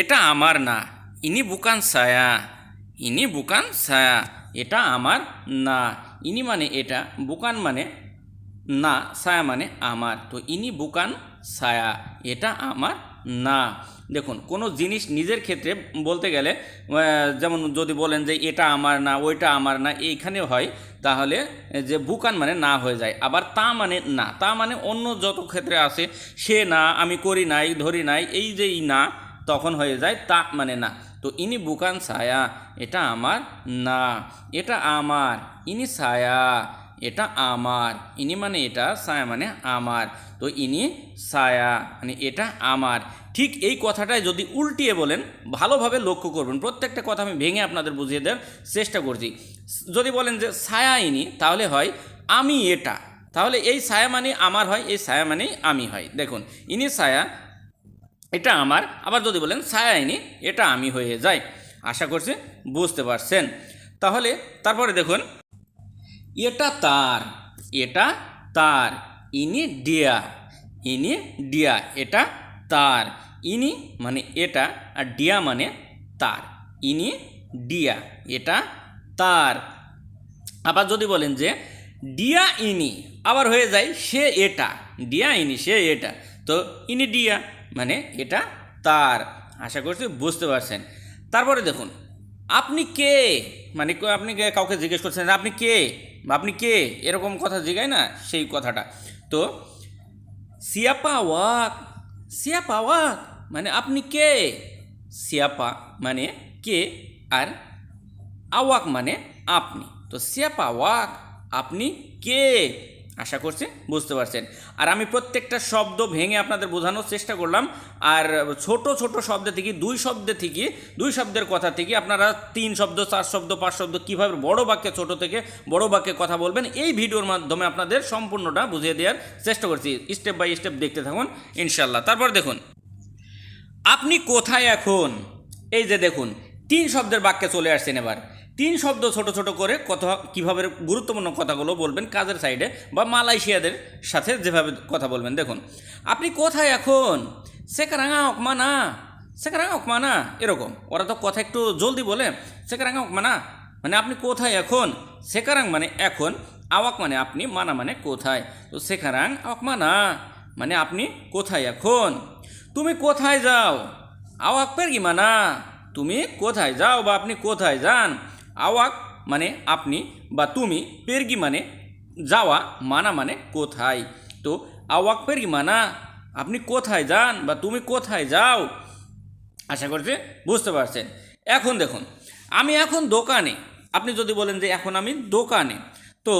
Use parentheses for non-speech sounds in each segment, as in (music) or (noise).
এটা আমার না, ইনি বুকান সায়া ইনি বুকান সায়া এটা আমার না, ইনি মানে এটা, বুকান মানে না সায়া মানে আমার, তো ইনি বুকান সায়া এটা আমার না। দেখুন, কোনো জিনিস নিজের ক্ষেত্রে বলতে গেলে যেমন যদি বলেন যে এটা আমার না, ওইটা আমার না এইখানে হয়, তাহলে যে বুকান মানে না হয়ে যায়, আবার তা মানে না, তা মানে অন্য যত ক্ষেত্রে আছে, সে না, আমি করি নাই, ধরি নাই, এই যে না তখন হয়ে যায় তা মানে না। তো ইনি বুকান ছায়া, এটা আমার না। এটা আমার, ইনি ছায়া, এটা আমার। ইনি মানে এটা, ছায়া মানে আমার। তো ইনি ছায়া মানে এটা আমার। ঠিক এই কথাটাই যদি উল্টিয়ে বলেন, ভালোভাবে লক্ষ্য করবেন। প্রত্যেকটা কথা আমি ভেঙে আপনাদের বুঝিয়ে দেওয়ার চেষ্টা করছি। যদি বলেন যে ছায়া ইনি, তাহলে হয় আমি এটা। তাহলে এই ছায়া মানে আমার হয়, এই ছায়া মানেই আমি হয়। দেখুন, ইনি ছায়া এটা আমার। আবার যদি বলেন, ছায়া ইনি এটা আমি হয়ে যায় আশা করছি বুঝতে পারছেন। তাহলে তারপরে দেখুন, এটা তার এটা তার, ইনি ডিয়া ইনি ডিয়া, এটা তার, ইনি মানে এটা, আর ডিয়া মানে তার, ইনি ডিয়া, এটা তার। আবার যদি বলেন যে, ডিয়া ইনি আবার হয়ে যায় সে এটা, ডিয়া ইনি সে এটা তো ইনি ডিয়া। মানে এটা তার। আশা করছি বুঝতে পারছেন। তারপরে দেখুন, আপনি কে? মানে আপনি কাউকে জিজ্ঞেস করছেন, আপনি কে? বা, আপনি কে? এরকম কথা জিগায় না সেই কথাটা। তো সিয়াপা ওয়াক সিয়াপা ওয়াক মানে আপনি কে? সিয়াপা মানে কে আর আওয়াক মানে আপনি। তো সিয়াপা ওয়াক, আপনি কে? আশা করছি বুঝতে পারছেন। আর আমি প্রত্যেকটা শব্দ ভেঙে আপনাদের বোঝানোর চেষ্টা করলাম। আর ছোট ছোট শব্দ থেকে, দুই শব্দ থেকে, দুই শব্দের কথা থেকে আপনারা তিন শব্দ, চার শব্দ, পাঁচ শব্দ কীভাবে বড় বাক্যে, ছোট থেকে বড় বাক্যে কথা বলবেন, এই ভিডিওর মাধ্যমে আপনাদের সম্পূর্ণটা বুঝিয়ে দেওয়ার চেষ্টা করছি। স্টেপ বাই স্টেপ দেখতে থাকুন ইনশাল্লাহ তারপর দেখুন। আপনি কোথায় এখন? এই যে দেখুন, তিন শব্দের বাক্যে চলে আসছেন এবার। তিন শব্দ ছোট ছোট করে কথা, কীভাবে গুরুত্বপূর্ণ কথাগুলো বলবেন কাজের সাইডে বা মালয়েশিয়াদের সাথে যেভাবে কথা বলবেন। দেখুন, আপনি কোথায় এখন? সেকারাঙা অকমানা সেকারাঙা অকমানা এরকম। ওরা তো কথা একটু জলদি বলে সেকারাঙা অকমানা মানে আপনি কোথায় এখন? সেকারাং মানে এখন, আওয়াক মানে আপনি, মানা মানে কোথায়? তো সেকারাং অকমানা মানে আপনি কোথায় এখন? তুমি কোথায় যাও? আওয়াক পের কি মানা, তুমি কোথায় যাও বা আপনি কোথায় যান? আওয়াক মানে আপনি বা তুমি, পেরগি মানে যাওয়া, মানা মানে কোথায়? তো আওয়াক, পেরগি মানা, আপনি কোথায় যান বা তুমি কোথায় যাও? আশা করছি বুঝতে পারছেন। এখন দেখুন, আমি এখন দোকানে, আপনি যদি বলেন যে এখন আমি দোকানে, তো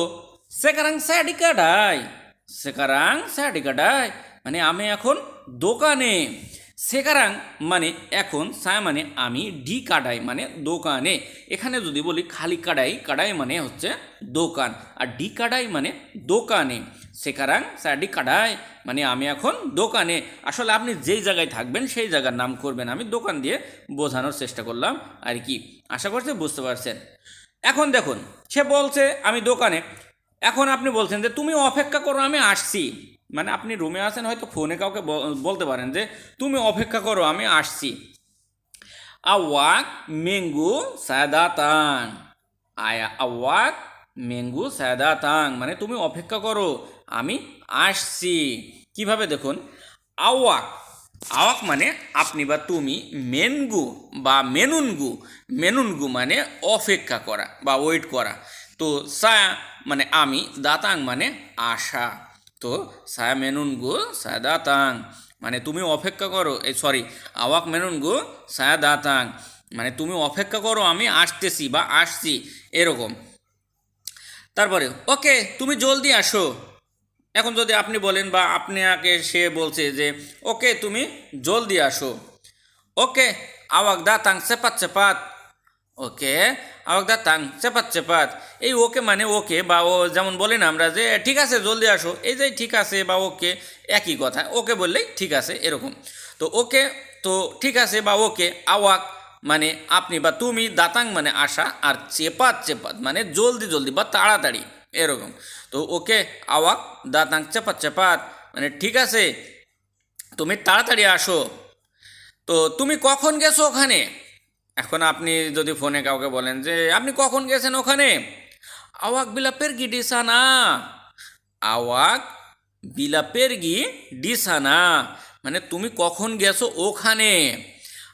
সেকারাং স্যাডিকাডাই সেকারাং স্যাডিকাডাই মানে আমি এখন দোকানে। সেকারাং মানে এখন সায় মানে আমি, ডি কাডাই মানে দোকানে। এখানে যদি বলি খালি কাডাই কাডাই মানে হচ্ছে দোকান। আর ডি কাডাই মানে দোকানে। সেকারাং স্যাডি কাডাই মানে আমি এখন দোকানে। আসলে আপনি যেই জায়গায় থাকবেন সেই জায়গার নাম করবেন। আমি দোকান দিয়ে বোঝানোর চেষ্টা করলাম। আর কি, আশা করছি বুঝতে পারছেন। এখন দেখুন, সে বলছে, আমি দোকানে। এখন আপনি বলছেন যে, তুমি অপেক্ষা করো, আমি আসছি। মানে আপনি রুমে আসেন হয়তো ফোনে কাউকে বলতে পারেন যে, তুমি অপেক্ষা করো, আমি আসছি। আওয়াক মেঙ্গু সাদাতাং। আয়া, আওয়াক মেঙ্গু সাদাতাং। মানে তুমি অপেক্ষা করো, আমি আসছি। কীভাবে দেখুন? আওয়াক আওয়াক মানে আপনি বা তুমি মেনগু বা মেনুনগু। মেনুনগু মানে অপেক্ষা করা বা ওয়েট করা। তো সায়া মানে আমি, দাতাং মানে আশা। তো সায়া মেনুনগু সায়া দাতাং। মানে তুমি অপেক্ষা করো, এই সরি আওয়াক মেনুনগু সায়া দাতাং। মানে তুমি অপেক্ষা করো, আমি আসতেছি বা আসছি, এরকম। তারপরে, ওকে, তুমি জলদি আসো। এখন যদি আপনি বলেন বা আপনি আপনাকে সে বলছে যে, ওকে, তুমি জলদি আসো। ওকে, আওয়াক দা তাং চেপাত চেপাত ওকে আওয়াক দা তাং চেপাত চেপাত। এই ওকে মানে ওকে বা ও যেমন বলি না আমরা যে, ঠিক আছে, জলদি আসো। এই যে, ঠিক আছে বা ওকে, একই কথা। ওকে বললেই ঠিক আছে এরকম। তো ওকে, তো ঠিক আছে বা ওকে, আওয়াক মানে আপনি বা তুমি, দাতাং মানে আসা আর চেপাত চেপাত মানে জলদি জলদি বা তাড়াতাড়ি, এরকম। তো ওকে, আওয়াক, দাতাং, চেপাত চেপাত মানে ঠিক আছে, তুমি তাড়াতাড়ি আসো। তো তুমি কখন গেছো ওখানে? এখন আপনি যদি ফোনে কাউকে বলেন যে, আপনি কখন গেছেন ওখানে? আওয়াক বিলাপের গি ডিসানা। আওয়াক বিলাপের গি ডিসানা। মানে তুমি কখন গেছো ওখানে?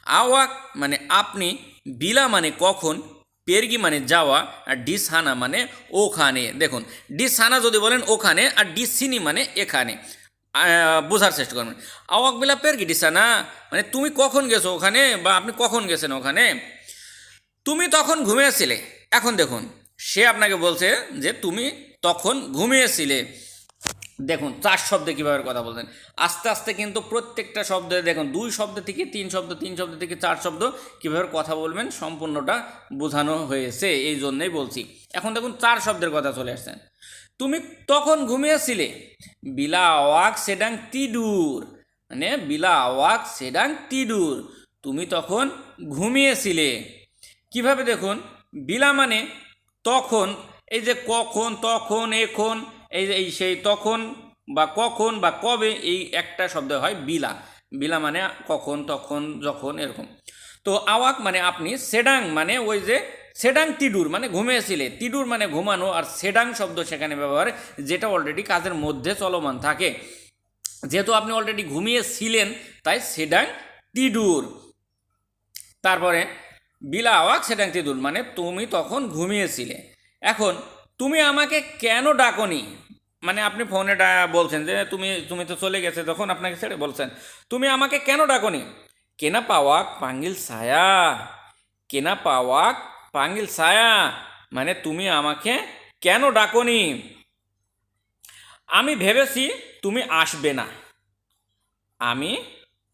আওয়াক মানে আপনি বিলা মানে কখন, পেরগি মানে যাওয়া আর ডিসহানা মানে ওখানে। দেখুন ডিসহানা যদি বলেন ওখানে আর ডিসিনি মানে এখানে। বোঝার চেষ্টা করবেন। আওয়াক বিলা পেরগি না? মানে তুমি কখন গেছো ওখানে বা আপনি কখন গেছেন ওখানে? তুমি তখন ঘুমিয়েছিলে। এখন দেখুন, সে আপনাকে বলছে যে তুমি তখন ঘুমিয়েছিলে। দেখুন, চার শব্দে কীভাবে কথা বলছেন আস্তে আস্তে কিন্তু প্রত্যেকটা শব্দে, দেখুন, দুই শব্দ থেকে তিন শব্দ তিন শব্দ থেকে চার শব্দ কীভাবে কথা বলবেন সম্পূর্ণটা বোঝানো হয়েছে। এই জন্যই বলছি। এখন দেখুন, চার শব্দের কথা চলে আসছেন তুমি তখন ঘুমিয়েছিলে। বিলা আওয়াক সেডাং তিডুর মানে বিলা আওয়াক সেডাং তিডুর তুমি তখন ঘুমিয়েছিলে। কীভাবে দেখুন? বিলা মানে তখন, এই যে কখন, তখন, এখন, এই যে এই সেই তখন বা কখন বা কবে এই একটা শব্দ হয় বিলা। বিলা মানে কখন, তখন, যখন, এরকম। তো আওয়াক মানে আপনি, সেডাং মানে ওই যে সেডাং তিডুর মানে ঘুমিয়েছিলে তিডুর মানে ঘুমানো আর সেডাং শব্দ সেখানে ব্যবহার, যেটা অলরেডি কাজের মধ্যে চলমান থাকে। যেহেতু আপনি অলরেডি ঘুমিয়েছিলেন, তাই সেডাং তিডুর। তারপরে, বিলা আওয়াক সেডাং তিডুর মানে তুমি তখন ঘুমিয়েছিলে। এখন, তুমি আমাকে কেন ডাকনি? মানে আপনি ফোনে বলছেন যে, তুমি তুমি তো চলে গেছে, তখন আপনাকে ছেড়ে বলছেন। তুমি আমাকে কেন ডাকনি? কেনা পাওয়াক পাঙ্গিল ছায়া, কেনা পাওয়াক পাঙ্গিল সায়া মানে তুমি আমাকে কেন ডাকনি? আমি ভেবেছি তুমি আসবে না। আমি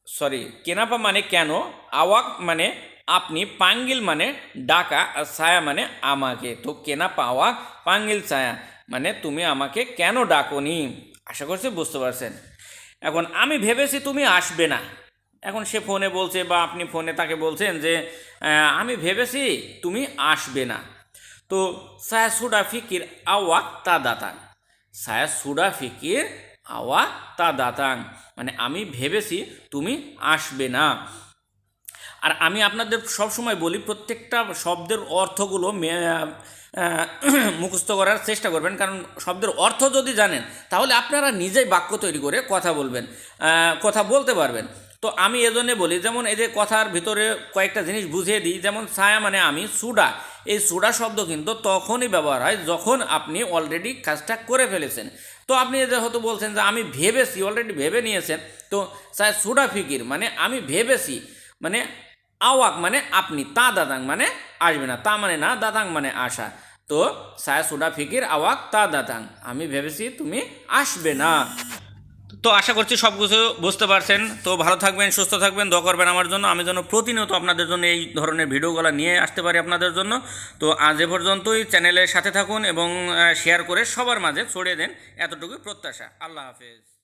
সরি কেনাপা মানে কেন? আওয়াক মানে আপনি, পাঙ্গিল মানে ডাকা, আর ছায়া মানে আমাকে। তো কেনা পাওয়া পাঙ্গিল, ছায়া মানে তুমি আমাকে কেন ডাকনি? আশা করছি বুঝতে পারছেন। এখন আমি ভেবেছি তুমি আসবে না। এখন সে ফোনে বলছে বা আপনি ফোনে তাকে বলছেন যে আমি ভেবেছি তুমি আসবে না। তো ছায়া সুডা ফিকির আওয়াক তা দাতাং ছায়া সুডা ফিকির আওয়া তা দাতাং মানে আমি ভেবেছি তুমি আসবে না। আর আমি আপনাদের সবসময় বলি, প্রত্যেকটা শব্দের অর্থগুলো (clears throat) মুখস্থ করার চেষ্টা করবেন। কারণ শব্দের অর্থ যদি জানেন, তাহলে আপনারা নিজেই বাক্য তৈরি করে কথা বলবেন কথা বলতে পারবেন। তো আমি এজন্য বলি, যেমন এই যে কথার ভিতরে কয়েকটা জিনিস বুঝিয়ে দিই, যেমন ছায়া মানে আমি, সুডা। এই সুডা শব্দ কিন্তু তখনই ব্যবহার হয় যখন আপনি অলরেডি কাজটা করে ফেলেছেন। তো আপনি যে হয়তো বলছেন যে আমি ভেবেছি অলরেডি ভেবে নিয়েছেন, তো ছায়া সুডা ফিকির মানে আমি ভেবেছি মানে আওয়াক মানে আপনি, তা দাদাং মানে আসবে না, তা মানে না, দাদাং মানে আসা তো সায়া সুডা ফিকির, আওয়াক, তা দাদাং, আমি ভেবেছি তুমি আসবে না। তো আশা করছি সব কিছু বুঝতে পারছেন। তো ভালো থাকবেন, সুস্থ থাকবেন, দোয়া করবেন আমার জন্য। আমি যেন প্রতিনিয়ত আপনাদের জন্য এই ধরনের ভিডিওগুলো নিয়ে আসতে পারি আপনাদের জন্য। তো আজ এ পর্যন্তই। চ্যানেলের সাথে থাকুন এবং শেয়ার করে সবার মাঝে ছড়িয়ে দেন এতটুকুই প্রত্যাশা। আল্লাহ হাফেজ।